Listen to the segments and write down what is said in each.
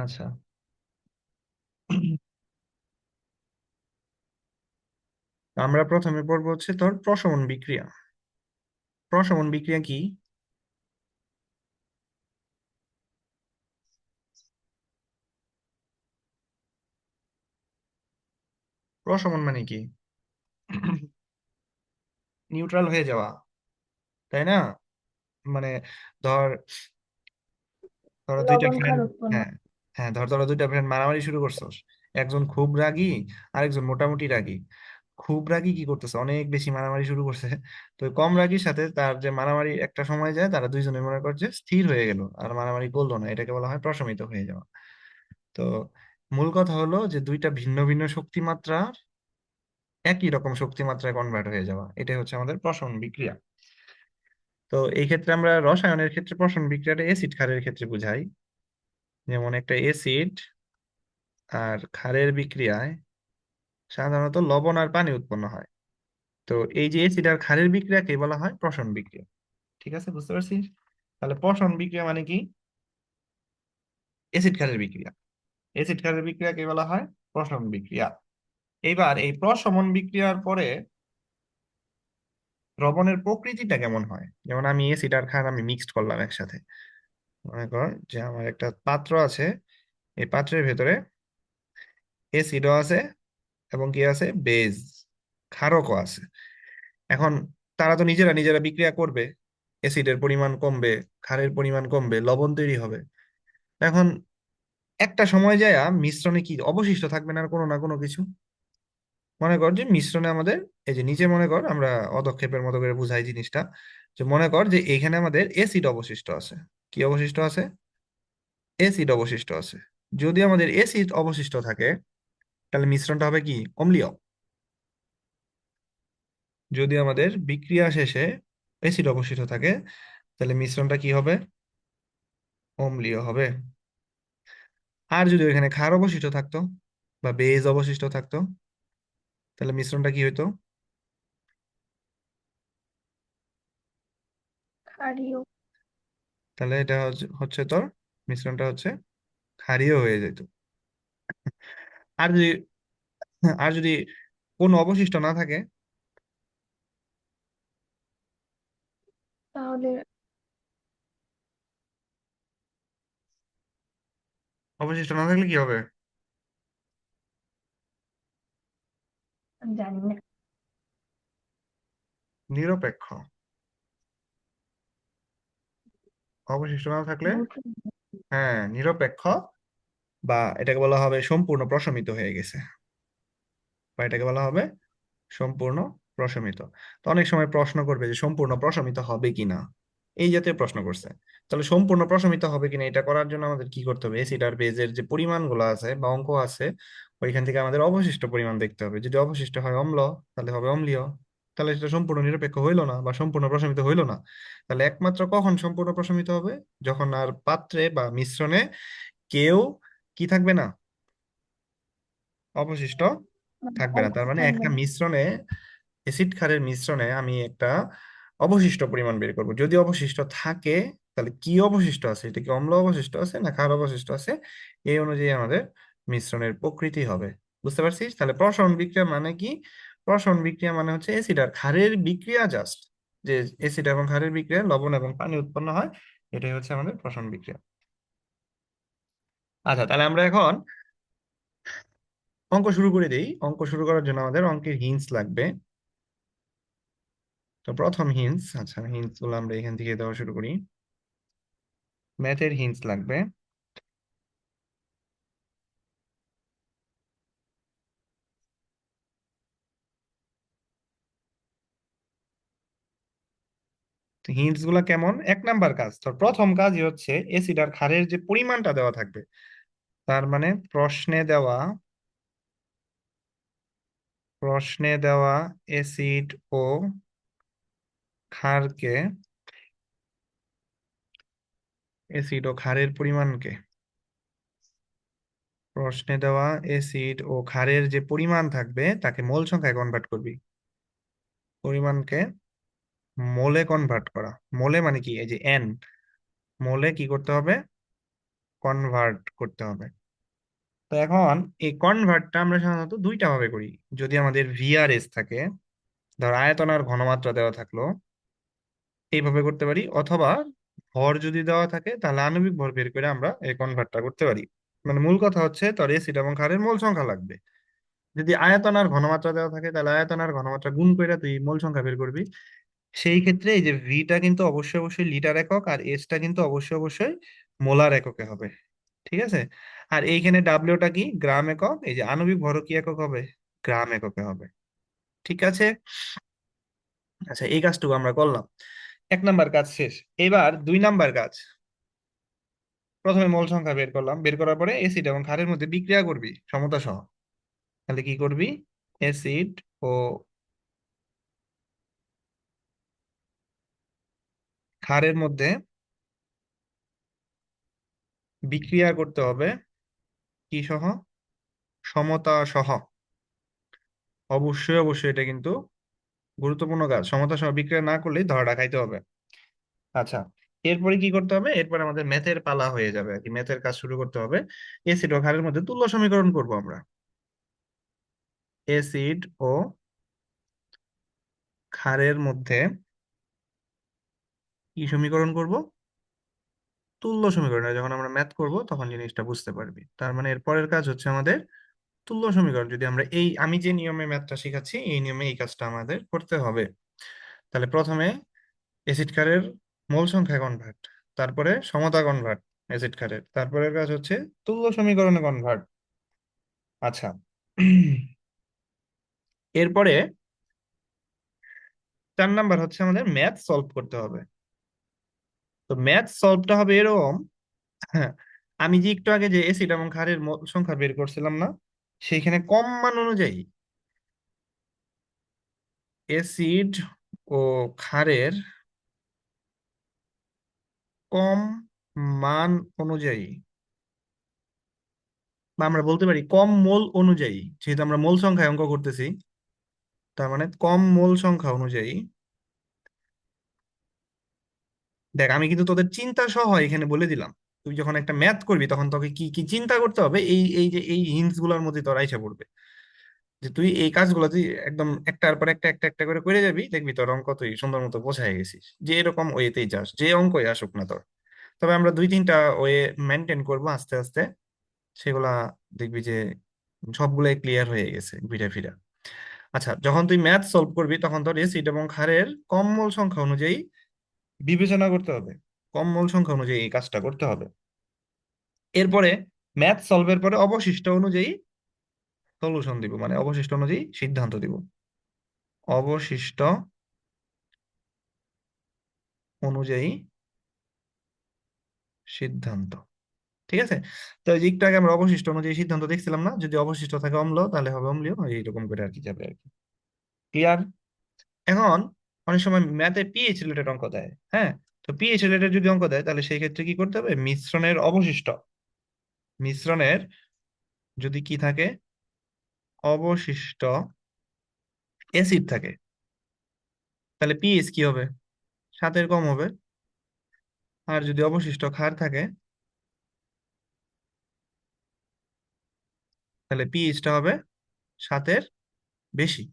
আচ্ছা। আমরা প্রথমে পড়ব হচ্ছে তোর প্রশমন বিক্রিয়া। প্রশমন বিক্রিয়া কি? প্রশমন মানে কি? নিউট্রাল হয়ে যাওয়া তাই না? মানে ধর ধরো দুইটা হ্যাঁ। হ্যাঁ ধর ধরো দুইটা ফ্রেন্ড মারামারি শুরু করছস। একজন খুব রাগী, আরেকজন মোটামুটি রাগী। খুব রাগী কি করতেছে? অনেক বেশি মারামারি শুরু করছে। তো কম রাগীর সাথে তার যে মারামারি একটা সময় যায়, তারা দুইজনে মনে করছে স্থির হয়ে গেল। আর মারামারি করল না, এটাকে বলা হয় প্রশমিত হয়ে যাওয়া। তো মূল কথা হলো যে দুইটা ভিন্ন ভিন্ন শক্তি শক্তিমাত্রার একই রকম শক্তিমাত্রায় কনভার্ট হয়ে যাওয়া। এটাই হচ্ছে আমাদের প্রশমন বিক্রিয়া। তো এই ক্ষেত্রে আমরা রসায়নের ক্ষেত্রে প্রশমন বিক্রিয়াটা এসিড ক্ষারের ক্ষেত্রে বুঝাই। যেমন একটা অ্যাসিড আর ক্ষারের বিক্রিয়ায় সাধারণত লবণ আর পানি উৎপন্ন হয়। তো এই যে অ্যাসিড আর ক্ষারের বিক্রিয়াকে বলা হয় প্রশমন বিক্রিয়া। ঠিক আছে? বুঝতে পারছিস তাহলে প্রশমন বিক্রিয়া মানে কি? অ্যাসিড ক্ষারের বিক্রিয়া। অ্যাসিড ক্ষারের বিক্রিয়াকে বলা হয় প্রশমন বিক্রিয়া। এইবার এই প্রশমন বিক্রিয়ার পরে দ্রবণের প্রকৃতিটা কেমন হয়? যেমন আমি অ্যাসিড আর ক্ষার আমি মিক্সড করলাম একসাথে। মনে কর যে আমার একটা পাত্র আছে, এই পাত্রের ভেতরে এসিডও আছে এবং কি আছে? বেজ ক্ষারকও আছে। এখন তারা তো নিজেরা নিজেরা বিক্রিয়া করবে অ্যাসিডের পরিমাণ কমবে, ক্ষারের পরিমাণ কমবে, লবণ তৈরি হবে। এখন একটা সময় যায় মিশ্রণে কি অবশিষ্ট থাকবে না কোনো না কোনো কিছু? মনে কর যে মিশ্রণে আমাদের, এই যে নিচে মনে কর আমরা অদক্ষেপের মতো করে বুঝাই জিনিসটা, যে মনে কর যে এখানে আমাদের অ্যাসিড অবশিষ্ট আছে। কি অবশিষ্ট আছে? এসিড অবশিষ্ট আছে। যদি আমাদের অ্যাসিড অবশিষ্ট থাকে, তাহলে মিশ্রণটা হবে কি? অম্লীয়। যদি আমাদের বিক্রিয়া শেষে এসিড অবশিষ্ট থাকে, তাহলে মিশ্রণটা কি হবে? অম্লীয় হবে। আর যদি ওইখানে ক্ষার অবশিষ্ট থাকতো বা বেজ অবশিষ্ট থাকতো, তাহলে মিশ্রণটা কি হইতো? ক্ষারীয়। তাহলে এটা হচ্ছে- তোর মিশ্রণটা হচ্ছে ক্ষারীয় হয়ে যেত। আর যদি আর যদি কোনো অবশিষ্ট না থাকে তাহলে অবশিষ্ট না থাকলে কি হবে? জানি না। নিরপেক্ষ। অবশিষ্ট না থাকলে হ্যাঁ নিরপেক্ষ বা এটাকে বলা হবে সম্পূর্ণ প্রশমিত হয়ে গেছে। বা এটাকে বলা হবে সম্পূর্ণ প্রশমিত। তো অনেক সময় প্রশ্ন করবে যে সম্পূর্ণ প্রশমিত হবে কিনা? এই জাতীয় প্রশ্ন করছে। তাহলে সম্পূর্ণ প্রশমিত হবে কিনা এটা করার জন্য আমাদের কি করতে হবে? অ্যাসিড আর বেজের যে পরিমাণগুলো আছে বা অঙ্ক আছে ওইখান থেকে আমাদের অবশিষ্ট পরিমাণ দেখতে হবে। যদি অবশিষ্ট হয় অম্ল তাহলে হবে অম্লীয়। তাহলে সেটা সম্পূর্ণ নিরপেক্ষ হইল না বা সম্পূর্ণ প্রশমিত হইল না। তাহলে একমাত্র কখন সম্পূর্ণ প্রশমিত হবে? যখন আর পাত্রে বা মিশ্রণে কেউ কি থাকবে না? অবশিষ্ট থাকবে না। তার মানে একটা মিশ্রণে অ্যাসিড ক্ষারের মিশ্রণে আমি একটা অবশিষ্ট পরিমাণ বের করব। যদি অবশিষ্ট থাকে তাহলে কি অবশিষ্ট আছে? এটা কি অম্ল অবশিষ্ট আছে না ক্ষার অবশিষ্ট আছে? এই অনুযায়ী আমাদের মিশ্রণের প্রকৃতি হবে। বুঝতে পারছিস? তাহলে প্রসারণ বিক্রিয়া মানে কি? প্রসারণ বিক্রিয়া মানে হচ্ছে অ্যাসিড আর ক্ষারের বিক্রিয়া জাস্ট যে অ্যাসিড এবং ক্ষারের বিক্রিয়া লবণ এবং পানি উৎপন্ন হয়, এটাই হচ্ছে আমাদের প্রসারণ বিক্রিয়া। আচ্ছা তাহলে আমরা এখন অঙ্ক শুরু করে দিই। অঙ্ক শুরু করার জন্য আমাদের অঙ্কের হিন্স লাগবে। তো প্রথম হিন্স আচ্ছা হিন্সগুলো আমরা এখান থেকে দেওয়া শুরু করি। ম্যাথের হিন্স লাগবে। হিন্টসগুলা কেমন? এক নাম্বার কাজ তো প্রথম কাজই হচ্ছে এসিড আর ক্ষারের যে পরিমাণটা দেওয়া থাকবে, তার মানে প্রশ্নে দেওয়া প্রশ্নে দেওয়া এসিড ও ক্ষারকে এসিড ও ক্ষারের পরিমাণকে, প্রশ্নে দেওয়া এসিড ও ক্ষারের যে পরিমাণ থাকবে, তাকে মোল সংখ্যায় কনভার্ট করবি, পরিমাণকে মোলে কনভার্ট করা। মোলে মানে কি? এই যে এন মোলে কি করতে হবে? কনভার্ট করতে হবে। তো এখন এই কনভার্টটা আমরা সাধারণত দুইটা ভাবে করি। যদি আমাদের ভিআরএস থাকে, ধর আয়তন আর ঘনমাত্রা দেওয়া থাকল, এইভাবে করতে পারি। অথবা ভর যদি দেওয়া থাকে, তাহলে আণবিক ভর বের করে আমরা এই কনভার্টটা করতে পারি। মানে মূল কথা হচ্ছে, তোর এসিড এবং ক্ষারের মোল সংখ্যা লাগবে। যদি আয়তন আর ঘনমাত্রা দেওয়া থাকে, তাহলে আয়তন আর ঘনমাত্রা গুণ করে তুই মোল সংখ্যা বের করবি। সেই ক্ষেত্রে এই যে ভিটা কিন্তু অবশ্যই অবশ্যই লিটার একক আর এসটা কিন্তু অবশ্যই অবশ্যই মোলার এককে হবে। ঠিক আছে? আর এইখানে ডাব্লিউটা কি? গ্রাম একক। এই যে আণবিক ভরও কি একক হবে? গ্রাম এককে হবে। ঠিক আছে? আচ্ছা এই কাজটুকু আমরা করলাম। এক নাম্বার কাজ শেষ। এবার দুই নাম্বার কাজ। প্রথমে মোল সংখ্যা বের করলাম। বের করার পরে এসিড এবং ক্ষারের মধ্যে বিক্রিয়া করবি সমতা সহ তাহলে কি করবি? অ্যাসিড ও ক্ষারের মধ্যে বিক্রিয়া করতে হবে কি সহ? সমতা সহ। অবশ্যই অবশ্যই এটা কিন্তু গুরুত্বপূর্ণ কাজ। সমতা সহ বিক্রিয়া না করলেই ধরাটা খাইতে হবে। আচ্ছা এরপরে কি করতে হবে? এরপরে আমাদের ম্যাথের পালা হয়ে যাবে আর কি। ম্যাথের কাজ শুরু করতে হবে। এসিড ও ক্ষারের মধ্যে তুল্য সমীকরণ করব আমরা। এসিড ও ক্ষারের মধ্যে কি সমীকরণ করব? তুল্য সমীকরণ। যখন আমরা ম্যাথ করব, তখন জিনিসটা বুঝতে পারবি। তার মানে এর পরের কাজ হচ্ছে আমাদের তুল্য সমীকরণ। যদি আমরা এই, আমি যে নিয়মে ম্যাথটা শিখাচ্ছি, এই নিয়মে এই কাজটা আমাদের করতে হবে। তাহলে প্রথমে অ্যাসিড ক্ষারের মোল সংখ্যা কনভার্ট তারপরে সমতা কনভার্ট অ্যাসিড ক্ষারের তারপরের কাজ হচ্ছে তুল্য সমীকরণে কনভার্ট আচ্ছা। এরপরে চার নাম্বার হচ্ছে আমাদের ম্যাথ সলভ করতে হবে। তো ম্যাথ সলভটা হবে এরকম হ্যাঁ আমি যে একটু আগে যে এসিড এবং ক্ষারের সংখ্যা বের করছিলাম না, সেইখানে কম মান অনুযায়ী এসিড ও ক্ষারের কম মান অনুযায়ী, বা আমরা বলতে পারি কম মোল অনুযায়ী, যেহেতু আমরা মোল সংখ্যায় অঙ্ক করতেছি, তার মানে কম মোল সংখ্যা অনুযায়ী দেখ, আমি কিন্তু তোদের চিন্তা সহ এখানে বলে দিলাম। তুই যখন একটা ম্যাথ করবি, তখন তোকে কি কি চিন্তা করতে হবে? এই এই যে, এই হিন্টসগুলোর মধ্যে তোর আইসা পড়বে। যে তুই এই কাজগুলো তুই একদম একটার পর একটা একটা একটা করে করে যাবি, দেখবি তোর অঙ্ক তুই সুন্দর মতো বোঝাই গেছিস। যে এরকম ওয়েতেই যাস, যে অঙ্কই আসুক না তোর। তবে আমরা দুই, তিনটা ওয়ে মেনটেন করব আস্তে আস্তে। সেগুলা দেখবি যে সবগুলাই ক্লিয়ার হয়ে গেছে, ঘুরে ফিরা। আচ্ছা যখন তুই ম্যাথ সলভ করবি, তখন তোর এসিড এবং ক্ষারের কম মোল সংখ্যা অনুযায়ী বিবেচনা করতে হবে। কম মোল সংখ্যা অনুযায়ী এই কাজটা করতে হবে। এরপরে ম্যাথ সলভের পরে অবশিষ্ট অনুযায়ী সলিউশন দিব মানে অবশিষ্ট অনুযায়ী সিদ্ধান্ত দিব। অবশিষ্ট অনুযায়ী সিদ্ধান্ত। ঠিক আছে? তো একটু আগে আমরা অবশিষ্ট অনুযায়ী সিদ্ধান্ত দেখছিলাম না? যদি অবশিষ্ট থাকে অম্ল, তাহলে হবে অম্লীয়, এইরকম করে আর কি যাবে আর কি। ক্লিয়ার এখন অনেক সময় ম্যাথে পিএইচ রিলেটেড অঙ্ক দেয় হ্যাঁ? তো পিএইচ রিলেটেড যদি অঙ্ক দেয়, তাহলে সেই ক্ষেত্রে কি করতে হবে? মিশ্রণের অবশিষ্ট। মিশ্রণের যদি কি থাকে? অবশিষ্ট অ্যাসিড থাকে। তাহলে পিএইচ কি হবে? সাতের কম হবে। আর যদি অবশিষ্ট ক্ষার থাকে, তাহলে পিএইচটা হবে সাতের বেশি।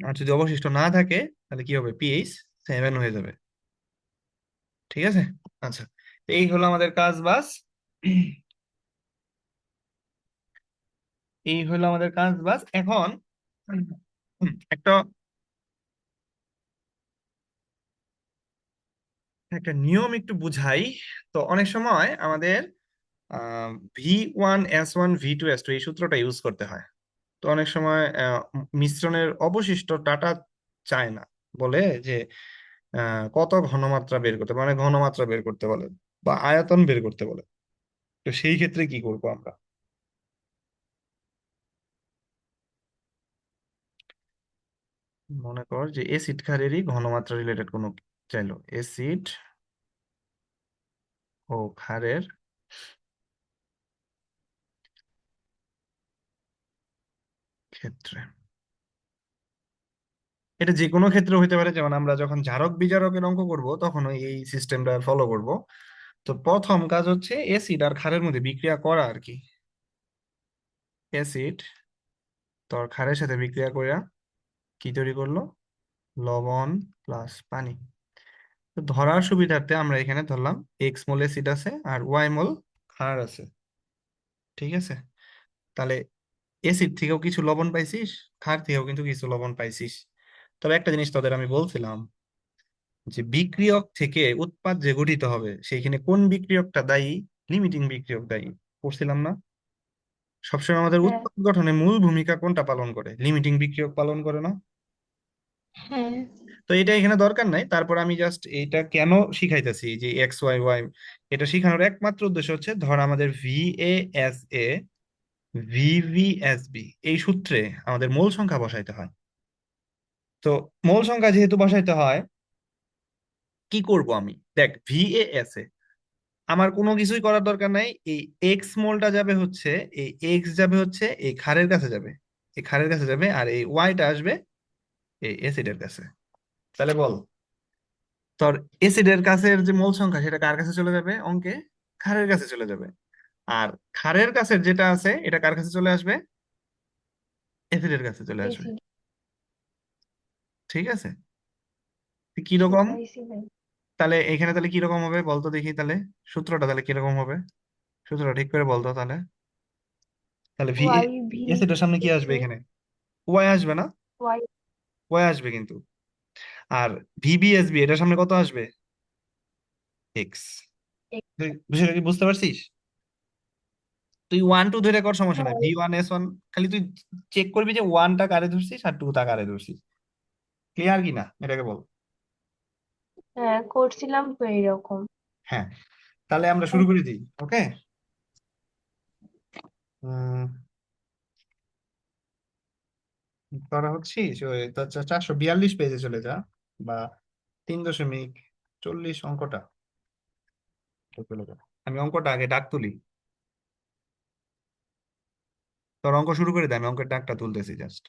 আর যদি অবশিষ্ট না থাকে, তাহলে কি হবে? পিএইচ সেভেন হয়ে যাবে। ঠিক আছে? আচ্ছা এই হলো আমাদের কাজ বাস এই হলো আমাদের কাজ বাস এখন একটা একটা নিয়ম একটু বুঝাই। তো অনেক সময় আমাদের V one S one V two S two এই সূত্রটা ইউজ করতে হয়। তো অনেক সময় মিশ্রণের অবশিষ্ট ডাটা চায় না। বলে যে কত ঘনমাত্রা বের করতে মানে ঘনমাত্রা বের করতে বলে বা আয়তন বের করতে বলে। তো সেই ক্ষেত্রে কি করব আমরা? মনে কর যে এসিড ক্ষারেরই ঘনমাত্রা রিলেটেড কোনো চাইলো। এসিড ও ক্ষারের ক্ষেত্রে। এটা যে কোনো ক্ষেত্রে হইতে পারে, যেমন আমরা যখন জারক বিজারকের অঙ্ক করব তখন এই সিস্টেমটা ফলো করব। তো প্রথম কাজ হচ্ছে অ্যাসিড আর ক্ষারের মধ্যে বিক্রিয়া করা আর কি। অ্যাসিড তোর ক্ষারের সাথে বিক্রিয়া করিয়া কি তৈরি করল? লবণ প্লাস পানি। তো ধরার সুবিধার্থে আমরা এখানে ধরলাম এক্স মোল অ্যাসিড আছে আর ওয়াই মোল ক্ষার আছে। ঠিক আছে? তাহলে অ্যাসিড থেকেও কিছু লবণ পাইছিস ক্ষার থেকেও কিন্তু কিছু লবণ পাইছিস। তবে একটা জিনিস তোদের আমি বলছিলাম যে বিক্রিয়ক থেকে উৎপাদ যে গঠিত হবে সেইখানে কোন বিক্রিয়কটা দায়ী? লিমিটিং বিক্রিয়ক দায়ী। পড়ছিলাম না? সবসময় আমাদের হ্যাঁ। উৎপাদ গঠনে মূল ভূমিকা কোনটা পালন করে? লিমিটিং বিক্রিয়ক পালন করে না? হ্যাঁ। তো এটা এখানে দরকার নাই। তারপর আমি জাস্ট এটা কেন শিখাইতেছি? যে এক্স ওয়াই ওয়াই এটা শিখানোর একমাত্র উদ্দেশ্য হচ্ছে ধর আমাদের V A S A V V B এই সূত্রে আমাদের মূল সংখ্যা বসাইতে হয়। তো মূল সংখ্যা যেহেতু বসাইতে হয়, কি করব আমি? দেখ ভি এ আমার কোনো কিছুই করার দরকার নাই। এই এক্স মোলটা যাবে হচ্ছে, এই এক্স যাবে হচ্ছে, এই ক্ষারের কাছে যাবে। এই ক্ষারের কাছে যাবে আর এই ওয়াইটা আসবে এই এসিডের কাছে। তাহলে বল, তোর এসিডের কাছের যে মূল সংখ্যা সেটা কার কাছে চলে যাবে? অঙ্কে ক্ষারের কাছে চলে যাবে। আর ক্ষারের কাছে যেটা আছে এটা কার কাছে চলে আসবে? অ্যাসিডের কাছে চলে আসবে। ঠিক আছে? কীরকম? তাহলে এখানে তাহলে কীরকম হবে? বলতো দেখি তাহলে। সূত্রটা তাহলে কীরকম হবে? সূত্রটা ঠিক করে বলতো তাহলে। তাহলে ভি ভি সামনে কি আসবে এখানে? ওয়াই আসবে না? ওয়াই। ওয়াই আসবে কিন্তু। আর ভিবিএসবি এটার সামনে কত আসবে? এক্স। বিষয়টা কি বুঝতে পারছিস? তুই ওয়ান টু ধরে কর সমস্যা নাই। ভি ওয়ান এস ওয়ান খালি তুই চেক করবি যে ওয়ানটা কারে ধরছিস আর টুটা কারে ধরছিস। ক্লিয়ার কিনা এটাকে বল। হ্যাঁ করছিলাম তো এইরকম। হ্যাঁ তাহলে আমরা শুরু করে দিই ওকে? করা হচ্ছে চারশো বিয়াল্লিশ পেজে চলে যা বা তিন দশমিক চল্লিশ অঙ্কটা। আমি অঙ্কটা আগে ডাক তুলি। তোর অঙ্ক শুরু করে দেয় আমি অঙ্কের ডাকটা তুলতেছি জাস্ট